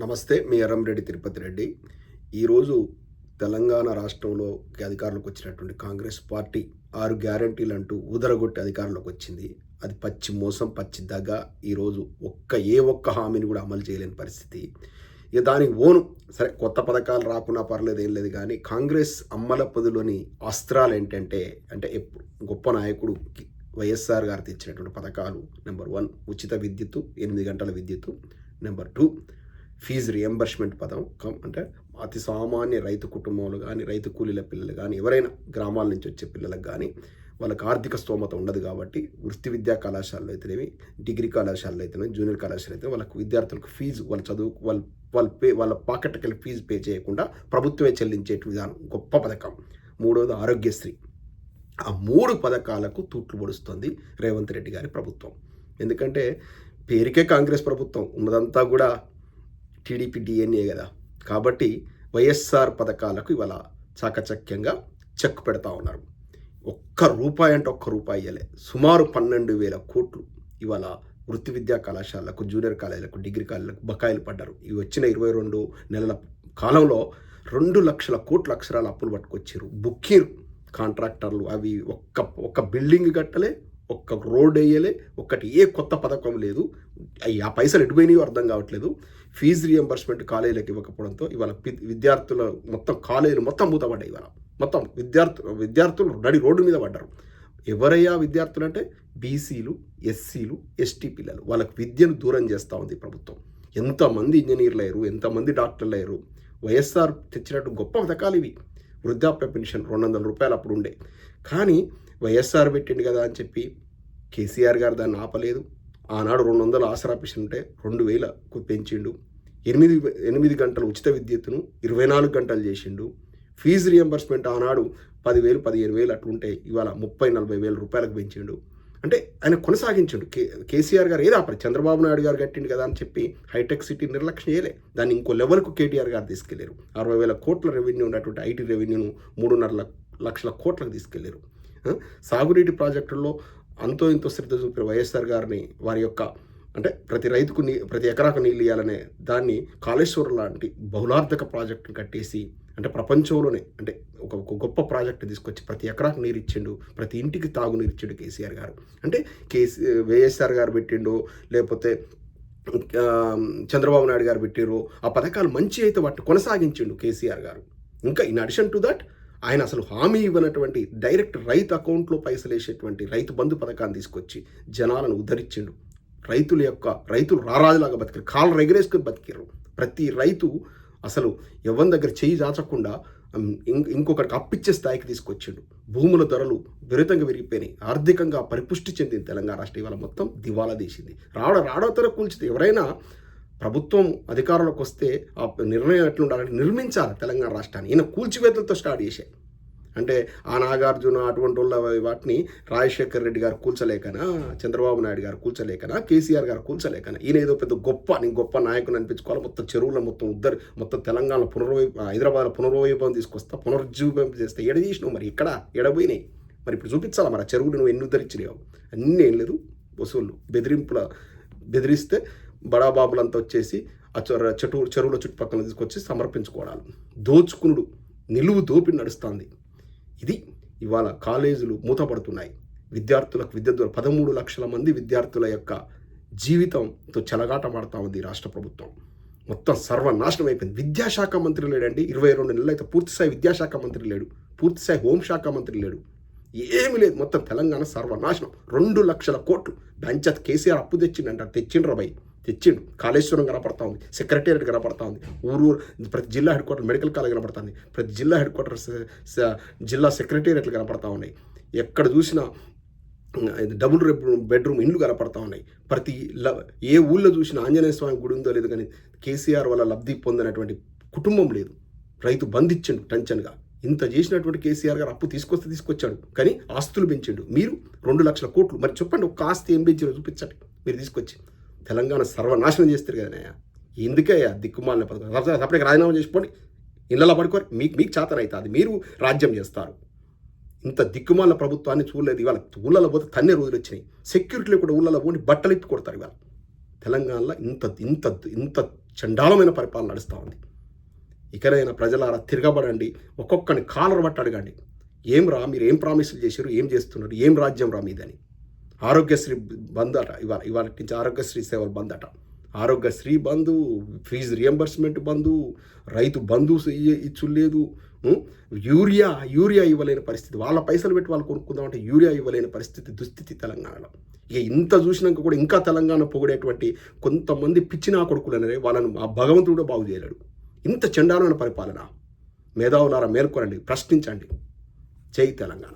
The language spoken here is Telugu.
నమస్తే మీ ఎర్రంరెడ్డి తిరుపతి రెడ్డి. ఈరోజు తెలంగాణ రాష్ట్రంలో అధికారంలోకి వచ్చినటువంటి కాంగ్రెస్ పార్టీ ఆరు గ్యారంటీలు అంటూ ఉదరగొట్టి అధికారంలోకి వచ్చింది. అది పచ్చి మోసం పచ్చి దగ్గ ఈరోజు ఒక్క ఏ ఒక్క హామీని కూడా అమలు చేయలేని పరిస్థితి. ఇక దానికి ఓను. సరే కొత్త పథకాలు రాకున్నా పర్లేదు ఏం లేదు కానీ కాంగ్రెస్ అమ్మల పొదిలోని అస్త్రాలు ఏంటంటే అంటే ఎప్పుడు గొప్ప నాయకుడు వైఎస్ఆర్ గారు తెచ్చినటువంటి పథకాలు. నెంబర్ వన్ ఉచిత విద్యుత్తు ఎనిమిది గంటల విద్యుత్తు. నెంబర్ టూ ఫీజు రియంబర్స్మెంట్ పదం. అంటే అతి సామాన్య రైతు కుటుంబాలు కానీ రైతు కూలీల పిల్లలు కానీ ఎవరైనా గ్రామాల నుంచి వచ్చే పిల్లలకు కానీ వాళ్ళకి ఆర్థిక స్తోమత ఉండదు కాబట్టి వృత్తి విద్యా కళాశాలలో అయితేనేమి డిగ్రీ కళాశాలలో అయితేనే జూనియర్ కళాశాల అయితే వాళ్ళకు విద్యార్థులకు ఫీజు వాళ్ళ చదువు వాళ్ళ వాళ్ళ పే వాళ్ళ పాకెట్కి వెళ్ళి ఫీజు పే చేయకుండా ప్రభుత్వమే చెల్లించే విధానం గొప్ప పథకం. మూడవది ఆరోగ్యశ్రీ. ఆ మూడు పథకాలకు తూట్లు పొడుస్తుంది రేవంత్ రెడ్డి గారి ప్రభుత్వం. ఎందుకంటే పేరుకే కాంగ్రెస్ ప్రభుత్వం. ఉన్నదంతా కూడా టీడీపీ డిఎన్ఏ కదా. కాబట్టి వైఎస్ఆర్ పథకాలకు ఇవాళ చాకచక్యంగా చెక్ పెడతా ఉన్నారు. ఒక్క రూపాయి అంటే ఒక్క రూపాయి ఇవ్వలే సుమారు పన్నెండు వేల కోట్లు ఇవాళ వృత్తి విద్యా కళాశాలకు జూనియర్ కాలేజీలకు డిగ్రీ కాలేజీలకు బకాయిలు పడ్డారు. ఇవి వచ్చిన ఇరవై రెండు నెలల కాలంలో రెండు లక్షల కోట్ల అక్షరాలు అప్పులు పట్టుకొచ్చారు. బుక్కిరు కాంట్రాక్టర్లు అవి ఒక్క ఒక్క బిల్డింగ్ కట్టలే ఒక్క రోడ్ వేయలే ఒక్కటి ఏ కొత్త పథకం లేదు. ఆ పైసలు ఎటుపోయినాయో అర్థం కావట్లేదు. ఫీజు రియంబర్స్మెంట్ కాలేజీలకు ఇవ్వకపోవడంతో ఇవాళ విద్యార్థుల మొత్తం కాలేజీలు మొత్తం మూతపడ్డాయి ఇవాళ. మొత్తం విద్యార్థులు విద్యార్థులు నడి రోడ్డు మీద పడ్డారు. ఎవరయ్యా విద్యార్థులు అంటే? బీసీలు ఎస్సీలు ఎస్టీ పిల్లలు. వాళ్ళకి విద్యను దూరం చేస్తూ ఉంది ప్రభుత్వం. ఎంతమంది ఇంజనీర్లు అయ్యారు? ఎంతమంది డాక్టర్లు అయ్యారు? వైఎస్ఆర్ తెచ్చినట్టు గొప్ప పథకాలు ఇవి. వృద్ధాప్య పెన్షన్ రెండు వందల రూపాయలు అప్పుడు ఉండే. కానీ వైఎస్ఆర్ పెట్టిండు కదా అని చెప్పి కేసీఆర్ గారు దాన్ని ఆపలేదు. ఆనాడు రెండు వందల ఆసరా ఉంటే రెండు వేలకు పెంచిండు. ఎనిమిది ఎనిమిది గంటల ఉచిత విద్యుత్తును ఇరవై నాలుగు గంటలు చేసిండు. ఫీజు రియంబర్స్మెంట్ ఆనాడు పదివేలు పదిహేను వేలు అట్లుంటే ఇవాళ ముప్పై నలభై వేల రూపాయలకు పెంచిండు. అంటే ఆయన కొనసాగించిండు. కే కేసీఆర్ గారు ఏదో అప్పుడు చంద్రబాబు నాయుడు గారు కట్టిండు కదా అని చెప్పి హైటెక్ సిటీ నిర్లక్ష్యం చేయలే. దాన్ని ఇంకో లెవెల్కు కేటీఆర్ గారు తీసుకెళ్ళారు. అరవై వేల కోట్ల రెవెన్యూ ఉన్నటువంటి ఐటీ రెవెన్యూను మూడున్నర లక్షల కోట్లకు తీసుకెళ్ళారు. సాగునీటి ప్రాజెక్టుల్లో అంతో ఇంతో శ్రద్ధ చూపిన వైఎస్ఆర్ గారిని వారి యొక్క అంటే ప్రతి రైతుకు నీ ప్రతి ఎకరాకు నీళ్ళు ఇవ్వాలనే దాన్ని కాళేశ్వరం లాంటి బహుళార్థక ప్రాజెక్టును కట్టేసి అంటే ప్రపంచంలోనే అంటే ఒక గొప్ప ప్రాజెక్టు తీసుకొచ్చి ప్రతి ఎకరాకు నీరు ఇచ్చిండు ప్రతి ఇంటికి తాగునీరు ఇచ్చిండు కేసీఆర్ గారు. అంటే కేసీ వైఎస్ఆర్ గారు పెట్టిండు లేకపోతే చంద్రబాబు నాయుడు గారు పెట్టారు ఆ పథకాలు మంచి అయితే వాటిని కొనసాగించిండు కేసీఆర్ గారు. ఇంకా ఇన్ అడిషన్ టు దట్ ఆయన అసలు హామీ ఇవ్వనటువంటి డైరెక్ట్ రైతు అకౌంట్లో పైసలు వేసేటువంటి రైతు బంధు పథకాన్ని తీసుకొచ్చి జనాలను ఉద్ధరించిండు. రైతుల యొక్క రైతులు రారాజులాగా బతికారు కాళ్ళు రెగరేసుకుని బతికారు ప్రతి రైతు అసలు ఎవరి దగ్గర చేయి దాచకుండా ఇం- ఇంకొకరికి అప్పిచ్చే స్థాయికి తీసుకొచ్చిండు. భూముల ధరలు విపరీతంగా విరిగిపోయినాయి. ఆర్థికంగా పరిపుష్టి చెందింది తెలంగాణ రాష్ట్రం. ఇవాళ మొత్తం దివాలా తీసింది. రావడం రావడంతో కూల్చితే ఎవరైనా ప్రభుత్వం అధికారంలోకి వస్తే ఆ నిర్ణయం ఎట్లుండాలంటే నిర్మించాలి తెలంగాణ రాష్ట్రాన్ని. ఈయన కూల్చివేతలతో స్టార్ట్ చేసే అంటే ఆ నాగార్జున అటువంటి వాళ్ళ వాటిని రాజశేఖర్ రెడ్డి గారు కూల్చలేకనా చంద్రబాబు నాయుడు గారు కూల్చలేకనా కేసీఆర్ గారు కూల్చలేకనా? ఈయన ఏదో పెద్ద గొప్ప నేను గొప్ప నాయకుని అనిపించుకోవాలి. మొత్తం చెరువుల మొత్తం ఉద్దరి మొత్తం తెలంగాణ పునర్వై హైదరాబాద్ పునర్వైభవం తీసుకొస్తా పునరుజ్జీవం చేస్తే. ఎడ చేసినావు మరి? ఇక్కడ ఎడబోయినాయి మరి ఇప్పుడు చూపించాలా మరి? ఆ చెరువులు నువ్వు ఎన్ని ఉద్ధరించినావు అన్నీ ఏం లేదు. వసూళ్ళు బెదిరింపుల బెదిరిస్తే బడాబాబులంతా వచ్చేసి ఆ చొర చెటు చెరువుల చుట్టుపక్కల తీసుకొచ్చి సమర్పించుకోవడాలు. దోచుకునుడు నిలువు దోపి నడుస్తుంది. ఇది ఇవాళ కాలేజీలు మూతపడుతున్నాయి. విద్యార్థులకు విద్య ద్వారా పదమూడు లక్షల మంది విద్యార్థుల యొక్క జీవితంతో చెలగాటమాడుతూ ఉంది రాష్ట్ర ప్రభుత్వం. మొత్తం సర్వనాశనం అయిపోయింది. విద్యాశాఖ మంత్రి లేడండి. ఇరవై రెండు నెలలు అయితే పూర్తిస్థాయి విద్యాశాఖ మంత్రి లేడు. పూర్తిస్థాయి హోంశాఖ మంత్రి లేడు. ఏమీ లేదు. మొత్తం తెలంగాణ సర్వనాశనం. రెండు లక్షల కోట్లు దంచత్ కేసీఆర్ అప్పు తెచ్చిండంట తెచ్చిండ్రు భయ్. తెచ్చిండు. కాళేశ్వరం కనపడతా ఉంది. సెక్రటేరియట్ కనపడతా ఉంది. ఊరు ప్రతి జిల్లా హెడ్ క్వార్టర్ మెడికల్ కాలేజ్ కనపడుతుంది ప్రతి జిల్లా హెడ్ క్వార్టర్ జిల్లా సెక్రటేరియట్లు కనపడతా ఉన్నాయి. ఎక్కడ చూసినా ఇది డబుల్ బెడ్రూమ్ ఇండ్లు కనపడతా ఉన్నాయి. ప్రతి ల- ఏ ఊళ్ళో చూసినా ఆంజనేయ స్వామి గుడి ఉందో లేదు కానీ కేసీఆర్ వల్ల లబ్ధి పొందినటువంటి కుటుంబం లేదు. రైతు బంధించిండు టెన్షన్గా ఇంత చేసినటువంటి కేసీఆర్ గారు అప్పు తీసుకొస్తే తీసుకొచ్చాడు. కానీ ఆస్తులు పెంచిండు. మీరు రెండు లక్షల కోట్లు. మరి చెప్పండి ఒక ఆస్తి ఏం పెంచారో చూపించండి. మీరు తీసుకొచ్చి. తెలంగాణ సర్వనాశనం చేస్తారు కదనయ్యా ఎందుకే దిక్కుమాలిన పథకం? సపరేట్గా రాజీనామా చేసుకోండి. ఇళ్ళలో పడుకోరు. మీకు మీకు చేతనైతే అది మీరు రాజ్యం చేస్తారు. ఇంత దిక్కుమాలిన ప్రభుత్వాన్ని చూడలేదు. ఇవాళ ఊళ్ళలో పోతే తన్నే రోజులు వచ్చినాయి. సెక్యూరిటీలో కూడా ఊళ్ళలో పోని బట్టలు ఎత్తి కొడతారు ఇవాళ. తెలంగాణలో ఇంత ఇంత ఇంత చండాలమైన పరిపాలన నడుస్తూ ఉంది. ఇకనైనా ప్రజలారా తిరగబడండి. ఒక్కొక్కరిని కాలర్ పట్టి అడగండి. ఏం రా మీరు ఏం ప్రామిసులు చేశారు? ఏం చేస్తున్నారు? ఏం రాజ్యం రా మీదని. ఆరోగ్యశ్రీ బంద్ అట. ఇవాళ ఇవాళ నుంచి ఆరోగ్యశ్రీ సేవలు బంద్ అట. ఆరోగ్యశ్రీ బంధు ఫీజు రియంబర్స్మెంట్ బంధు రైతు బంధు ఇచ్చు లేదు యూరియా యూరియా ఇవ్వలేని పరిస్థితి. వాళ్ళ పైసలు పెట్టి వాళ్ళు కొనుక్కుందామంటే యూరియా ఇవ్వలేని పరిస్థితి దుస్థితి తెలంగాణలో. ఇక ఇంత చూసినాక కూడా ఇంకా తెలంగాణ పొగిడేటువంటి కొంతమంది పిచ్చినా కొడుకులనే వాళ్ళను ఆ భగవంతుడు కూడా బాగు చేయలేడు. ఇంత చండాలమైన పరిపాలన. మేధావులారా మేల్కొనండి ప్రశ్నించండి. జై తెలంగాణ.